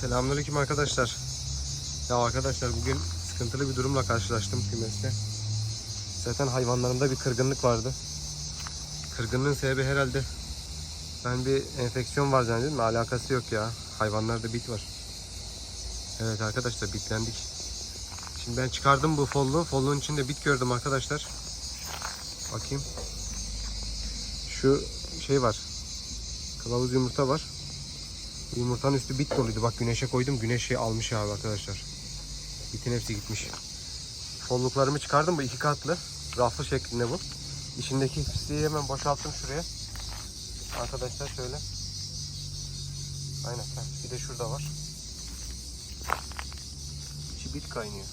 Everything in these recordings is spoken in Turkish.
Selamünaleyküm arkadaşlar. Ya arkadaşlar bugün sıkıntılı bir durumla karşılaştım kümeste. Zaten hayvanlarımda bir kırgınlık vardı. Kırgınlığın sebebi herhalde ben bir enfeksiyon var zannediyorum. Alakası yok ya. Hayvanlarda bit var. Evet arkadaşlar bitlendik. Şimdi ben çıkardım bu folluğu. Folluğun içinde bit gördüm arkadaşlar. Bakayım. Şu şey var. Kılavuz yumurta var. Yumurtanın üstü bit doluydu. Bak güneşe koydum. Güneş şey almış abi arkadaşlar. Bitin hepsi gitmiş. Folluklarımı çıkardım. Bu iki katlı. Raflı şeklinde bu. İçindeki pisliği hemen boşalttım şuraya. Arkadaşlar şöyle. Aynen. Bir de şurada var. İçi bit kaynıyor.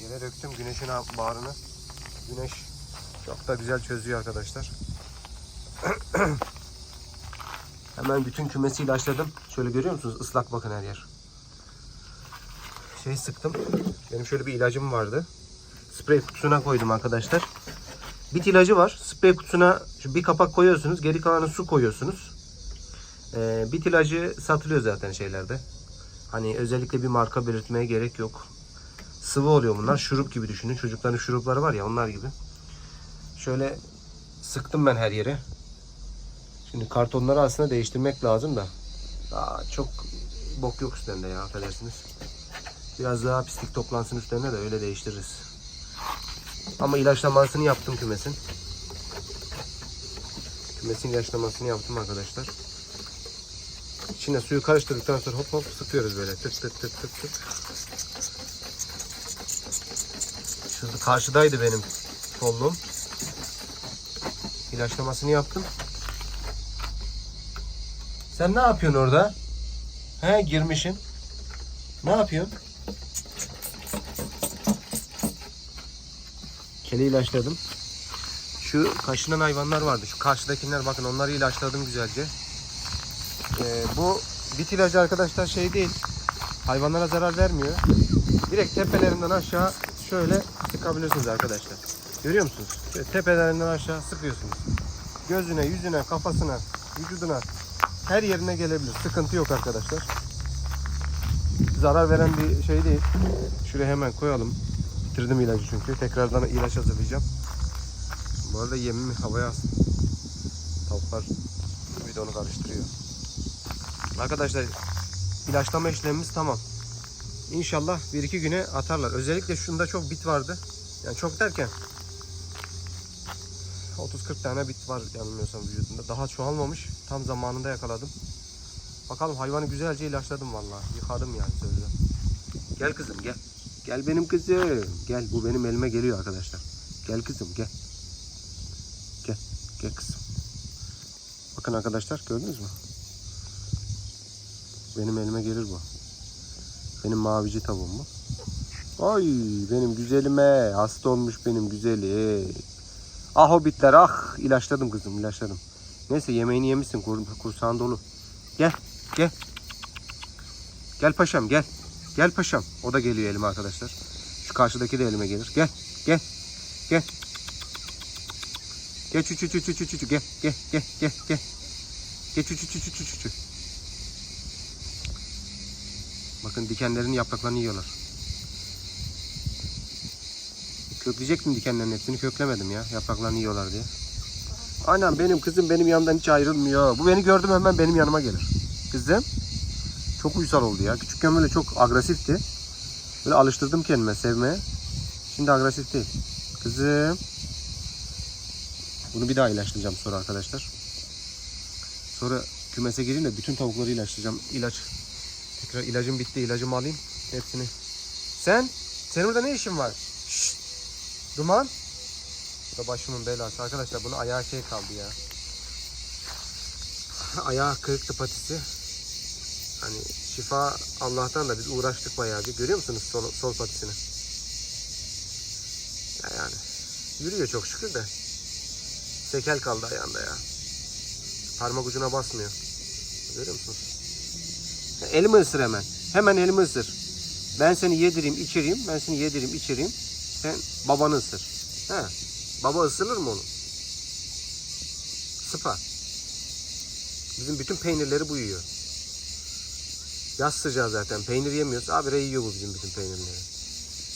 Yere döktüm güneşin bağrını. Güneş çok da güzel çözüyor arkadaşlar. Hemen bütün kümesi ilaçladım. Şöyle görüyor musunuz? Islak bakın her yer. Şey sıktım. Benim şöyle bir ilacım vardı. Sprey kutusuna koydum arkadaşlar. Bit ilacı var. Sprey kutusuna bir kapak koyuyorsunuz. Geri kalanı su koyuyorsunuz. Ee, bit ilacı satılıyor zaten şeylerde. Hani özellikle bir marka belirtmeye gerek yok. Sıvı oluyor bunlar. Şurup gibi düşünün. Çocukların şurupları var ya onlar gibi. Şöyle sıktım ben her yere. Şimdi kartonları aslında değiştirmek lazım da. Daha çok bok yok üstlerinde ya affedersiniz. Biraz daha pislik toplansın üstlerine de öyle değiştiririz. Ama ilaçlamasını yaptım kümesin. Kümesin ilaçlamasını yaptım arkadaşlar. İçine suyu karıştırdıktan sonra hop hop sıkıyoruz böyle. Tık tık tık tık tık. Şurada karşıdaydı benim kolluğum. İlaçlamasını yaptım. Sen ne yapıyorsun orada? He girmişsin. Ne yapıyorsun? Kele ilaçladım. Şu kaşınan hayvanlar vardı. Şu karşıdakiler bakın onları ilaçladım güzelce. Ee, bu bit ilacı arkadaşlar şey değil. Hayvanlara zarar vermiyor. Direkt tepelerinden aşağı şöyle sıkabilirsiniz arkadaşlar. Görüyor musunuz? Şöyle tepelerinden aşağı sıkıyorsunuz. Gözüne, yüzüne, kafasına, vücuduna her yerine gelebilir. Sıkıntı yok arkadaşlar. Zarar veren bir şey değil. Şuraya hemen koyalım. Bitirdim ilacı çünkü. Tekrardan ilaç hazırlayacağım. Bu arada yemimi havaya astım. Tavuklar bir de onu karıştırıyor. Arkadaşlar ilaçlama işlemimiz tamam. İnşallah bir iki güne atarlar. Özellikle şunda çok bit vardı. Yani çok derken 30-40 tane bit var yanılmıyorsam vücudunda. Daha çoğalmamış. Tam zamanında yakaladım. Bakalım hayvanı güzelce ilaçladım vallahi. Yıkadım yani söylüyorum. Gel kızım gel. Gel benim kızım. Gel bu benim elime geliyor arkadaşlar. Gel kızım gel. Gel. Gel kızım. Bakın arkadaşlar gördünüz mü? Benim elime gelir bu. Benim mavici tavuğum bu. Ay benim güzelime. Hasta olmuş benim güzeli. Ah o bitler ah. ilaçladım kızım ilaçladım. Neyse yemeğini yemişsin kur, kursağın dolu. Gel gel. Gel paşam gel. Gel paşam. O da geliyor elime arkadaşlar. Şu karşıdaki de elime gelir. Gel gel gel. Gel çü çü çü çü çü çü gel gel gel gel gel. Gel çü çü çü çü çü çü. Bakın dikenlerin yapraklarını yiyorlar. Kökleyecektim dikenlerin hepsini köklemedim ya. Yapraklarını yiyorlar diye. Anam benim kızım benim yanımdan hiç ayrılmıyor. Bu beni gördüm hemen benim yanıma gelir. Kızım. Çok uysal oldu ya. Küçükken böyle çok agresifti. Böyle alıştırdım kendime sevmeye. Şimdi agresif değil. Kızım. Bunu bir daha ilaçlayacağım sonra arkadaşlar. Sonra kümese gireyim de bütün tavukları ilaçlayacağım. İlaç. Tekrar ilacım bitti. İlacımı alayım. Hepsini. Sen? Senin burada ne işin var? Duman. Bu da başımın belası. Arkadaşlar bunun ayağı şey kaldı ya. Ayağı kırıktı patisi. Hani şifa Allah'tan da biz uğraştık bayağı bir. Görüyor musunuz sol, sol patisini? Ya yani. Yürüyor çok şükür de. Sekel kaldı ayağında ya. Parmak ucuna basmıyor. Görüyor musunuz? Elimi ısır hemen. Hemen elimi ısır. Ben seni yedireyim, içireyim. Ben seni yedireyim, içireyim. Sen babanı ısır. He. Baba ısırır mı onu? Sıpa. Bizim bütün peynirleri bu yiyor. Yaz sıcağı zaten. Peynir yemiyoruz. Abi yiyor bu bizim bütün peynirleri.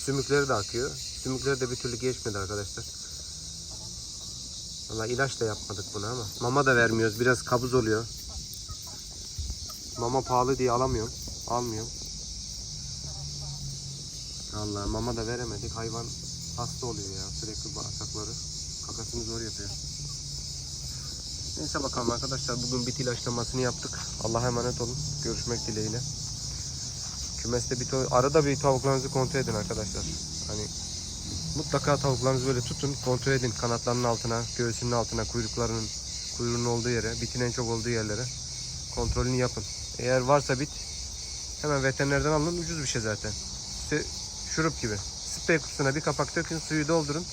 Sümükleri de akıyor. Sümükleri de bir türlü geçmedi arkadaşlar. Valla ilaç da yapmadık buna ama. Mama da vermiyoruz. Biraz kabuz oluyor. Mama pahalı diye alamıyorum. Almıyorum. Allah mama da veremedik. Hayvan hasta oluyor ya. Sürekli bağırsakları. Kakasını zor yapıyor. Neyse bakalım arkadaşlar. Bugün bit ilaçlamasını yaptık. Allah'a emanet olun. Görüşmek dileğiyle. Kümeste bir arada bir tavuklarınızı kontrol edin arkadaşlar. Hani mutlaka tavuklarınızı böyle tutun, kontrol edin kanatlarının altına, göğsünün altına, kuyruklarının kuyruğunun olduğu yere, bitin en çok olduğu yerlere kontrolünü yapın. Eğer varsa bit hemen veterinerden alın ucuz bir şey zaten. İşte şurup gibi. Sprey kutusuna bir kapak dökün, suyu doldurun.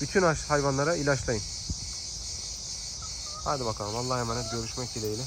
Bütün hay- hayvanlara ilaçlayın. Hadi bakalım Allah'a emanet görüşmek dileğiyle.